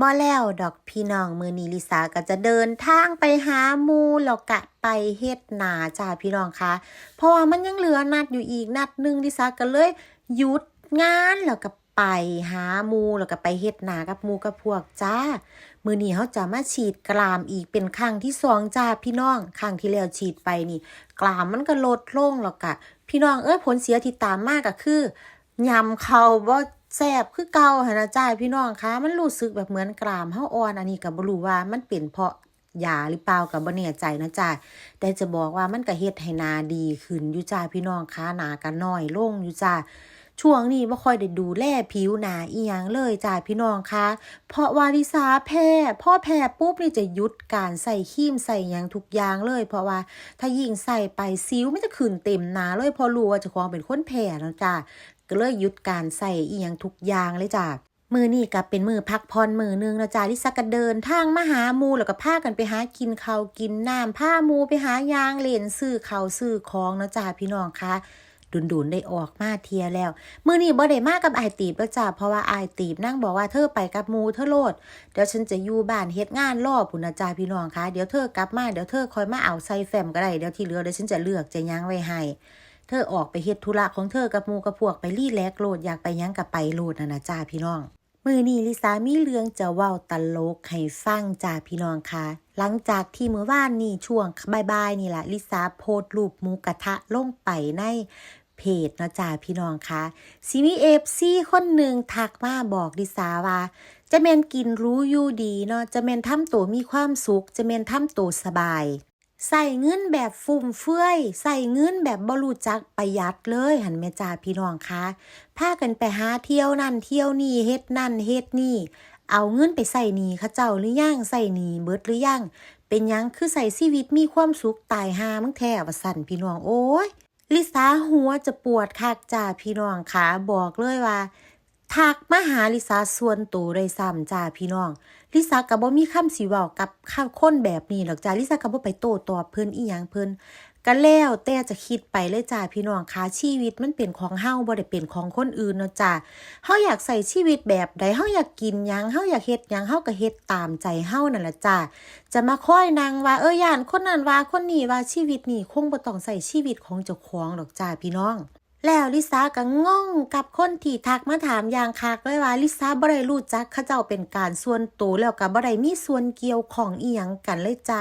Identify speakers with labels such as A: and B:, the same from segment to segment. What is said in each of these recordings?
A: บ่แล้วดอกพี่น้องมือนีลิสาก็จะเดินทางไปหาหมูแล้วกะไปเฮ็ดนาจ้าพี่น้องคะเพราะว่ามันยังเหลือนัดอยู่อีกนัดหนึ่งลิสาก็เลยหยุดงานแล้วก็ไปหาหมูแล้วก็ไปเฮ็ดนากับหมูกับพวกจ้า มือนี้เขาจะมาฉีดกรามอีกเป็นครั้งที่สองจ้าพี่น้องครั้งที่แล้วฉีดไปนี่กรามมันก็ลดลงแล้วกะพี่น้องเอ้ยผลเสียที่ตามมากก็คือยำเขาบ่ แซ่บคือเก่าหันะจ้าพี่น้องคะมันรู้สึกแบบเหมือนกรามเฮาอ่อนอันนี้ก็บ่รู้ว่ามันเป็นเพราะยาหรือเปล่าก็บ่แน่ใจนะจ้าแต่จะบอกว่ามันก็เฮ็ดให้นาดีขึ้นอยู่จ้าพี่น้องคะหนาก็น้อยลงอยู่จ้าช่วงนี้บ่ค่อยได้ดูแลผิวหนาอีหยังเลยจ้าพี่น้องคะเพราะว่าลิซาแพ้พ่อแพ้ปุ๊บนี่จะหยุดการใส่ครีมใส่หยังทุกอย่างเลย เพราะว่าถ้ายิ่งใส่ไปซิวไมันจะขึ้นเต็มหนาเลยพอรู้ว่าจ้าของเป็นคนแพ้แล้วจ้า ก็เลยหยุดการใส่อีหยังทุกอย่างเลยจ้ามือนี่ก็เป็นมือพักผ่อนมือหนึงนะจ้าลิซาก็เดินทางมาหาหมูแล้วก็พากันไปหากินข้าวกินน้ำพาหมูไปหายางเล่นซื้อข้าวซื้อของนะจ้าพี่น้องคะดุนๆได้ออกมาเทียแล้ว มือนี้บ่ได้มากกับไอตีบแล้วจ้าเพราะว่าไอตีบนั่งบอกว่าเธอไปกับหมูเธอโลดเดี๋ยวฉันจะอยู่บ้านเฮ็ดงานรอพุ่นนะจ้าพี่น้องคะเดี๋ยวเธอกลับมาเดี๋ยวเธอคอยมาเอาใส่แฟมก็ได้เดี๋ยวที่เหลือเดี๋ยวฉันจะเลือกจะยั้งไว้ให้ เธอออกไปเฮ็ดธุระของเธอกับมูกับพวกไปรีแลกโลดอยากไปยังกับไปโลดนะนะจ้าพี่น้อง มือนี้ลิซามีเรื่องจะเว้าตลกให้ฟังจ้าพี่น้องคะหลังจากที่มื้อวานนี่ช่วงบายๆนี่แหละลิซาโพสรูปหมูกระทะลงไปในเพจนะจ้าพี่น้องคะซีมีเอฟซีคนหนึ่งทักมาบอกดิสาว่าจะเมนกินรู้อยู่ดีเนาะจะเมนทำตัวมีความสุข จะเมนทำตัวสบาย ใส่เงินแบบฟุ่มเฟือยใส่เงินแบบบรูจักประหยัดเลยหันแม่จ้าพี่น้องคะพากันไปหาเที่ยวนั่นเที่ยวนี่เฮ็ดนั่นเฮ็ดนี่ เอาเงินไปใส่หนีเขาเจ้าหรือยังใส่หนีเบิดหรือยังเป็นยังคือใส่ชีวิตมีความสุขตายหามึงแท้ว่าสั่นพี่น้องโอ้ยลิสาหัวจะปวดคักจ้าพี่น้องขาบอกเลยว่า ทักมาหาลิสาส่วนตัวได้ซ้ำจ้าพี่น้อง ลิสาก็บ่มีคำสิเว้ากับข้าคนแบบนี้หรอกจ้าลิสาก็บ่ไปโต้ตอบเพิ่นอีหยังเพิ่นก็แล้วแต่จะคิดไปเลยจ้าพี่น้องคะชีวิตมันเป็นของเฮาบ่ได้เป็นของคนอื่นเนาะจ้าเฮาอยากใส่ชีวิตแบบใดเฮาอยากกินหยังเฮาอยากเฮ็ดหยังเฮาก็เฮ็ดตามใจเฮานั่นล่ะจ้าจะมาค่อยนางว่าเออย่านคนนั้นว่าคนนี้ว่าชีวิตนี่คงบ่ต้องใส่ชีวิตของเจ้าของดอกจ้าพี่น้อง แล้วลิซ่าก็งงกับคนที่ทักมาถามอย่างคักเลยว่าลิซ่าบ่ได้รู้จักเขาเจ้าเป็นการส่วนตัวแล้วก็บ่ได้มีส่วนเกี่ยวของอีหยังกันเลยจ้า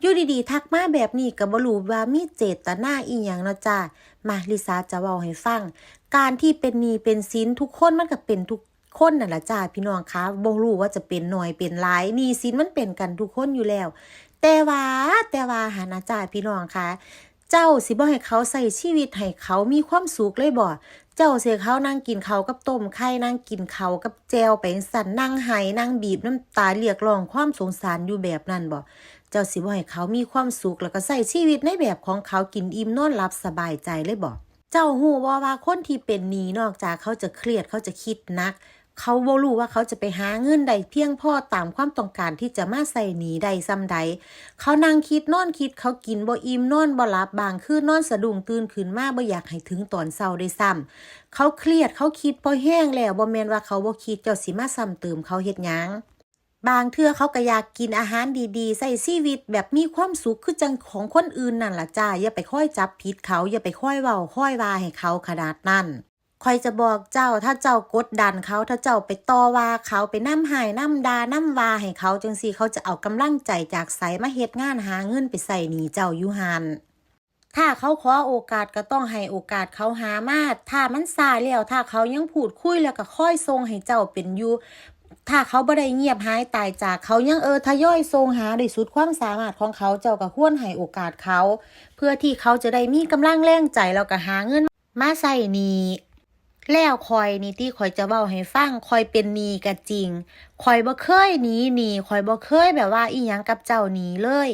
A: อยู่ดีๆ ทักมาแบบนี้ก็บ่รู้ว่ามีเจตนาอีหยังเนาะจ้ามาลิซ่าจะเว้าให้ฟัง การที่เป็นหนี้เป็นสินทุกคนมันก็เป็นทุกคนนั่นละจ้าพี่น้องคะบ่รู้ว่าจะเป็นหน้อยเป็นหลายหนี้สินมันเป็นกันทุกคนอยู่แล้ว แต่ว่าแต่ว่าหานะจ้าพี่น้องคะ เจ้าสิบ่ให้เขาใส่ชีวิตให้เขามีความสุขเลยบ่เจ้าเสียเขานั่งกินเขากับต้มไข่นั่งกินเขากับแจวไปสั่นนั่งไห้นั่งบีบน้ำตาเรียกร้องความสงสารอยู่แบบนั้นบ่เจ้าสิบ่ให้เขามีความสุขแล้วก็ใส่ชีวิตในแบบของเขากินอิ่มนอนหลับสบายใจเลยบ่เจ้าหูว่าว่าคนที่เป็นหนี้นอกจากเขาจะเครียดเขาจะคิดนัก เขาบ่รู้ว่าเขาจะไปหาเงินใดเพียงพอตามความต้องการที่จะมาใส่หนีใดซ้ำใด เขานั่งคิดนอนคิดเขากินบ่อิ่มนอนบ่หลับบางคืนนอนสะดุ้งตื่นขึ้นมาบ่อยากให้ถึงตอนเช้าได้ซ้ำเขาเครียดเขาคิดพอแห้งแล้วบ่แม่นว่าเขาบ่คิดเจ้าสิมาซ้ำเติมเขาเฮ็ดหยังบางเทื่อเขาก็อยากกินอาหารดีๆ ใส่ชีวิตแบบมีความสุขคือจังของคนอื่นนั่นล่ะจ้าอย่าไปค่อยจับผิดเขาอย่าไปค่อยเว้าค่อยว่าให้เขาขนาดนั้น คอยจะบอกเจ้าถ้าเจ้ากดดันเขาถ้าเจ้าไปต่อว่าเขาไปน้ำหายน้ำดาน้ำวาให้เขาจังซี่เขาจะเอากำลังใจจากไสมาเฮ็ดงานหาเงินไปใส่หนีเจ้ายูหันถ้าเขาขอโอกาสก็ต้องให้โอกาสเขาหามาถ้ามันซาแล้วถ้าเขายังพูดคุยแล้วก็ค่อยทรงให้เจ้าเป็นอยู่ถ้าเขาบ่ได้เงียบหายตายจากเขายังเออทยอยทรงหาด้วยสุดความสามารถของเขาเจ้าก็ควรให้โอกาสเขา เพื่อที่เขาจะได้มีกำลังแรงใจแล้วก็หาเงินมาใส่หนี้ แล้วคอยนี่ที่คอยจะเว้าให้ฟังคอยเป็นหนี้ก็จริงคอยบ่เคยหนีหนี้คอยบ่เคยแบบว่าอีหยังกับเจ้าหนี้เลย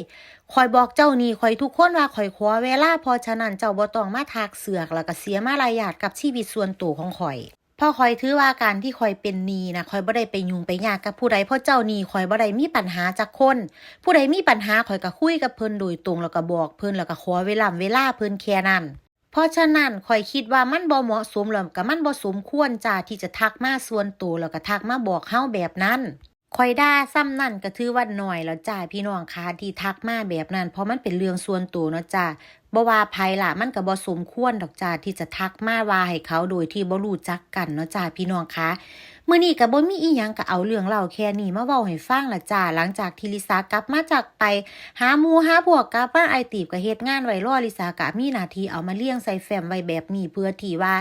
A: คอยบอกเจ้าหนี้คอยทุกคนว่าคอยขอเวลาพอฉะนั้นเจ้าบ่ต้องมาทักเสือกแล้วก็เสียมารยาทกับชีวิตส่วนตัวของข่อยพราะคอยถือว่าการที่คอยเป็นหนี้นะคอยบ่ได้ไปยุ่งไปยากกับผู้ใดเพราะเจ้าหนี้คอยบ่ได้มีปัญหาจากคน ผู้ใดมีปัญหาคอยก็คุยกับเพิ่นโดยตรงแล้วก็บอกเพิ่นแล้วก็ขอเวลาเวลาเพิ่นแค่นั้น เพราะฉะนั้นคอยคิดว่ามันบ่เหมาะสมแล้วก็มันบ่สมควรจ้าที่จะทักมาส่วนตัวแล้วก็ทักมาบอกเฮาแบบนั้นคอยด่าซ้ำนั่นก็ถือว่าน้อยแล้วจ้าพี่น้องคะที่ทักมาแบบนั้น เพราะมันเป็นเรื่องส่วนตัวเนาะจ้าบ่ว่าไผล่ะมันก็บ่สมควรดอกจ้าที่จะทักมาว่าให้เขาโดยที่บ่รู้จักกันเนาะจ้าพี่น้องคะ มื่อนี้ก็บ่มีอีหยังก็เอาเรื่องเล่าแค่นี้มาเว้าให้ฟังละจ้าหลังจากที่ลิซากลับมาจากไป หาหมูหาพวกกลับมาไอตีบก็เฮ็ดงานไว้รอลิซากะมีหน้าที่เอามาเลี้ยงใส่แฟ้มไว้แบบนี้เพื่อที่ว่า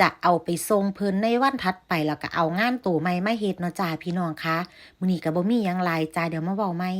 A: จะเอาไปทรงเพิ่นในวันถัดไปแล้วก็เอางานตัวใหม่มาเฮ็ดเนาะจ้าพี่น้องคะมื้อนี้ก็บ่มีหยังหลายจ้าเดี๋ยวมาเว้าใหม่